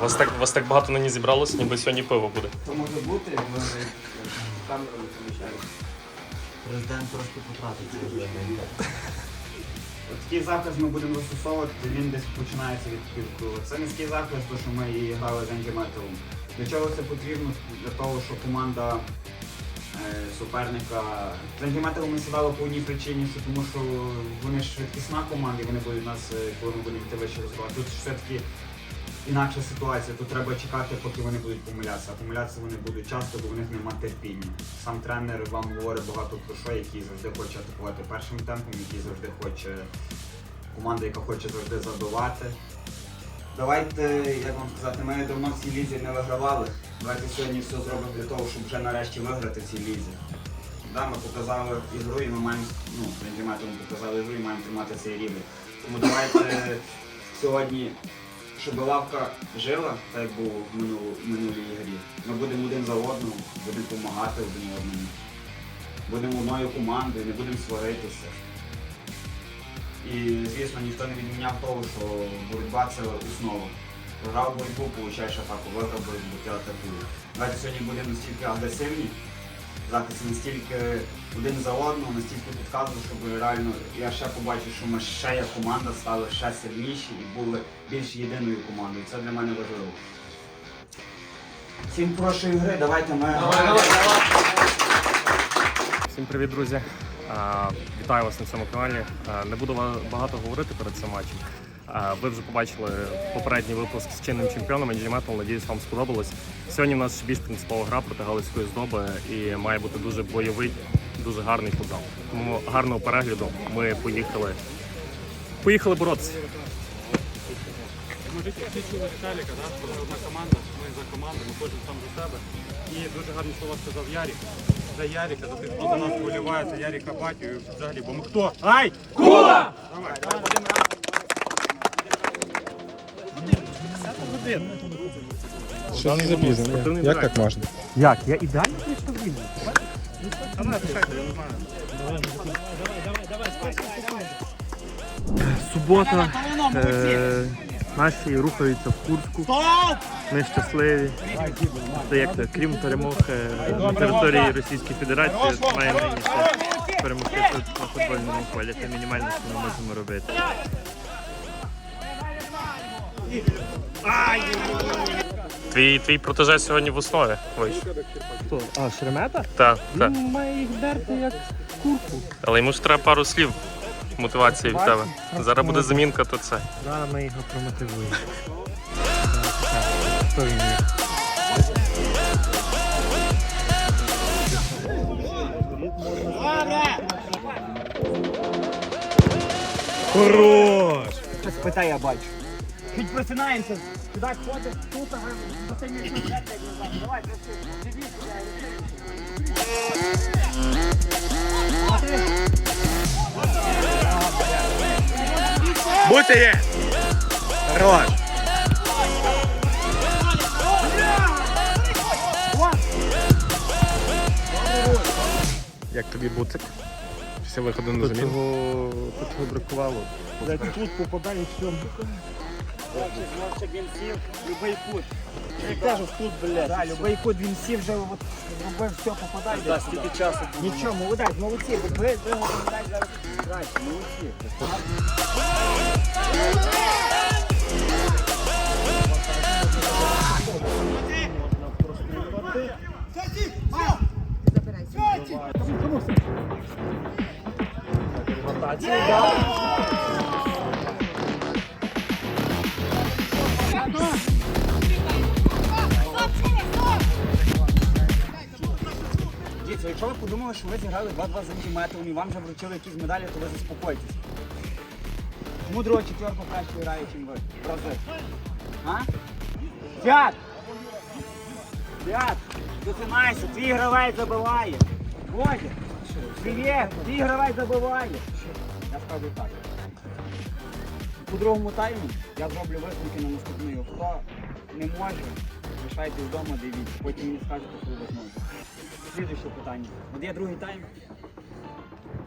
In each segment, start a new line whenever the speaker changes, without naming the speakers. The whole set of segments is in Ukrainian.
Вас так, вас так багато нині зібралось, ніби сьогодні пиво буде.
То може бути, ми камеру не поміщаємо.
Президент трошки вже.
Такий захист ми будемо застосовувати, він десь починається від півкруга. Це низький захист, то що ми і грали з антиметалом. Для чого це потрібно? Для того, щоб команда е, суперника. З антиметалом ми сідали по одній причині, що тому що вони ж швидкісна команда і вони будуть нас, е, коли ми будемо йти вище розвивати. Тут все-таки інакша ситуація. Тут треба чекати, поки вони будуть помилятися. А помилятися вони будуть часто, бо в них нема терпіння. Сам тренер вам говорить багато про що, який завжди хоче атакувати першим темпом, який завжди хоче команда, яка хоче завжди забивати. Давайте, як вам сказати, ми давно в цій лізі не вигравали. Давайте сьогодні все зробимо для того, щоб вже нарешті виграти в цій лізі. Да, ми показали ігру і ми маємо, ну, ми показали ігру і маємо тримати цей рівень. Тому давайте сьогодні, щоб лавка жила, так як було в минулій ігрі. Ми будемо один за одним, будемо допомагати один одному. Будемо одною командою, не будемо сваритися. І, звісно, ніхто не відміняв того, що боротьба це основа. Програв боротьбу, получаєш атаку, виграв боротьбу, ти атакуєш. Давайте сьогодні будемо настільки агресивні, захист настільки один за одного, настільки підказував, щоб реально я ще побачив, що ми ще як команда стали ще сильніші і були більш єдиною командою. Це для мене важливо. Всім хорошої гри, давайте ми.
Всім привіт, друзі! Вітаю вас на цьому каналі. Не буду багато говорити перед цим матчем. Ви вже побачили попередній випуск з чинним чемпіоном Енджі. Надіюсь, вам сподобалось. Сьогодні у нас ще більш принципова гра проти Галицької здоби і має бути дуже бойовий, дуже гарний футзал. Тому гарного перегляду. Ми поїхали. Поїхали боротися.
Ми всі чули Віталіка, да? ми одна команда, ми за команду, ми кожен сам за себе. І дуже гарні слова сказав Ярік. За Яріка, за тих, хто за нас вболіває, за Яріка Батю і взагалі. Бо ми хто? Ай! Кула! Давай, давай, один раз.
Що не запізно? Як так можна?
Як? Я ідеально прийшов
я.
Субота. Е, наші рухаються в Курську. Ми щасливі. Це як це, крім перемог на території Російської Федерації, маємо перемогти тут на футбольному полі. Це мінімальне, що ми можемо робити. Твій, твій протеже сьогодні в основі вийшов.
Хто? А, Шеремета?
Так, так.
Він має їх дерти як курку.
Але йому ж треба пару слів мотивації від тебе. Зараз буде замінка, то це.
Зараз ми його промотивуємо. Хто він є?
Хорош!
Щось питає, я бачу. Просинаємося, туди ходиш, тут, а за як назад. Давай. Дивіться,
Будьте є! Хорош! Як тобі буцик? Після виходу на
Тут
заміну?
його, тут його бракувало.
Тут попадає все. Хлопчик він сів, любий кут. Я кажу, тут, блядь. Да, любий кут він сів вже от, робив все, попадає. Да, стільки часу. Нічого, молодець, молодці. Ви, ви, ви молодець зараз краще, молодці. Дивіться, якщо ви подумали, що ви зіграли 2-2 з антиметром і вам вже вручили якісь медалі, то ви заспокойтесь. Кому друга четверка краще грає, ніж ви? рази? А? Дяд! Дяд! Досинайся, твій гравець забиває. Бодя! Привіт! Твій гравець забиває. Я скажу так. У другому таймі я зроблю висновки на наступний. Хто не може, лишайтесь вдома, дивіться. Потім мені скажете, коли ви зможете. Слідуюче питання. От є другий тайм.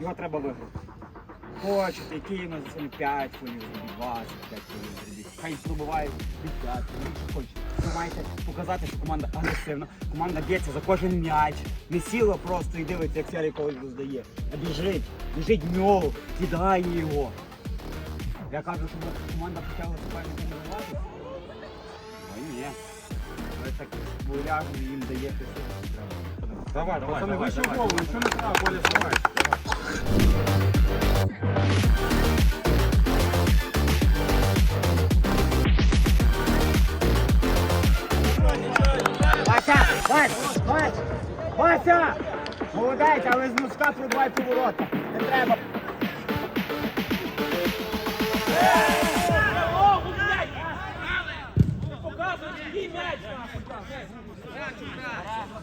Його треба виграти. Хочете, у нас сьогодні 5 голів, 20, 5 голів. Хай пробивають від 5, що хочете. маєте показати, що команда агресивна, команда б'ється за кожен м'яч, не сіла просто і дивиться, як Сярій когось роздає, а біжить, біжить в нього, кидає його. Я кажу, що команда почала суперника нервувати. Ну ні. Ви так боляжно їм даєте.
Давай, давай, пацани, вище в голову, нічого не треба, Коля, давай.
Вася! Вася! Вася! Вася! Молодець, але з носка пробивай поворота. Не треба.
Давай,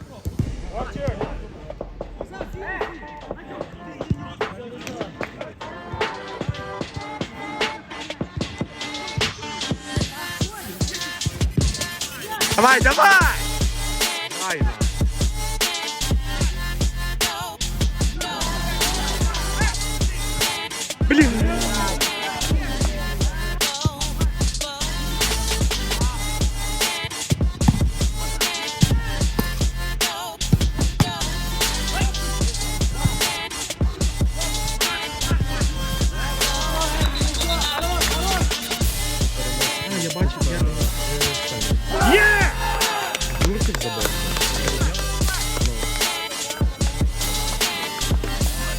давай! Давай, да. Я бачу, я Є! Юрчик забив.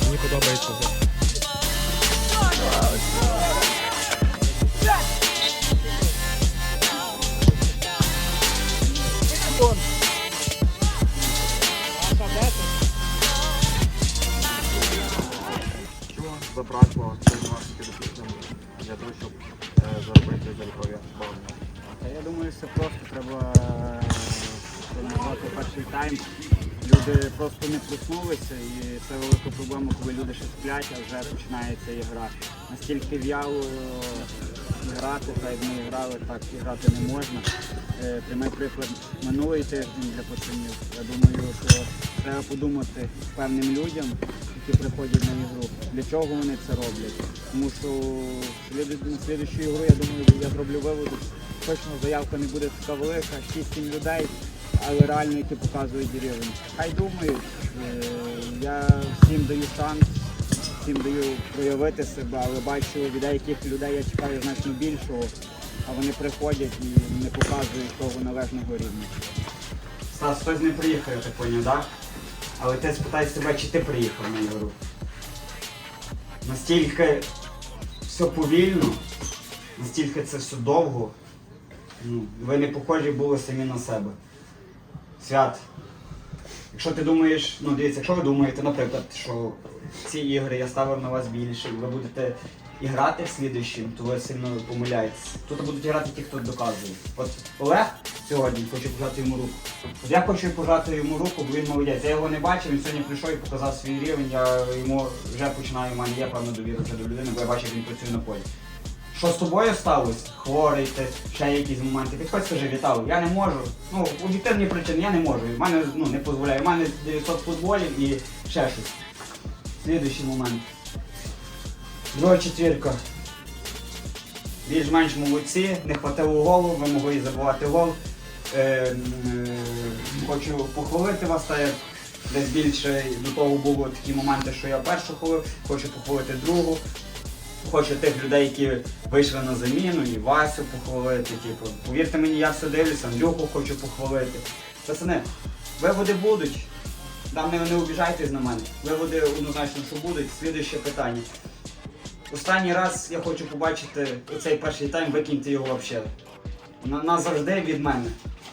Мені подобається це.
Чого
треба тренувати перший тайм. Люди просто не проснулися і це велика проблема, коли люди ще сплять, а вже починається ігра. Настільки в'яло е, грати, так як ми грали, так і грати не можна. Е, Прямий приклад минулий тиждень для пацанів. Я думаю, що треба подумати певним людям, які приходять на ігру, для чого вони це роблять. Тому що на слідущу ігру, я думаю, я зроблю виводи. Точно заявка не буде така велика, 6-7 людей, але реально, які показують рівень. Хай думають, е, я всім даю шанс, всім даю проявити себе, але бачу від деяких людей я чекаю значно більшого, а вони приходять і не показують того належного рівня. Стас, хтось не приїхав, я так поняв, так? Але ти спитай себе, чи ти приїхав на ігру. Настільки все повільно, настільки це все довго. Ну, ви не похожі були самі на себе. Свят. Якщо ти думаєш, ну дивіться, якщо ви думаєте, наприклад, що ці ігри я ставив на вас більше, ви будете і грати в слідуючим, то ви сильно помиляєтесь. Тут будуть грати ті, хто доказує. От Олег сьогодні хоче пожати йому руку. Я хочу пожати йому руку, бо він молодець. Я його не бачив, він сьогодні прийшов і показав свій рівень. Я йому вже починаю, в мене є певна довіра до людини, бо я бачив, він працює на полі. Що з тобою сталося? Хворий ти, ще якісь моменти. Підходь, скажи, Віталій, я не можу. Ну, об'єктивні причини, я не можу. В мене ну, не дозволяє. У мене 900 футболів і ще щось. Слідуючий момент. Друга четвірка. Більш-менш молодці, не хватило голу, ви могли забувати гол. Е, м, е, хочу похвалити вас, так як десь більше до того було такі моменти, що я першу хвалив, хочу похвалити другу. Хочу тих людей, які вийшли на заміну, і Васю похвалити. Типу. Повірте мені, я все дивлюся, Андрюху хочу похвалити. Пацани, виводи будуть. Там не, не обіжайтесь на мене. Виводи однозначно, що будуть. Слідуюче питання. Останній раз я хочу побачити оцей перший тайм, викиньте його взагалі. Назавжди від мене.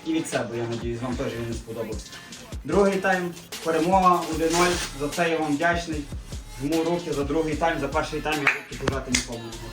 І від себе, я надіюсь, вам теж він сподобався. Другий тайм, перемога 1-0. За це я вам вдячний. Жму руки за другий тайм, за перший тайм я руки пожати нікому не.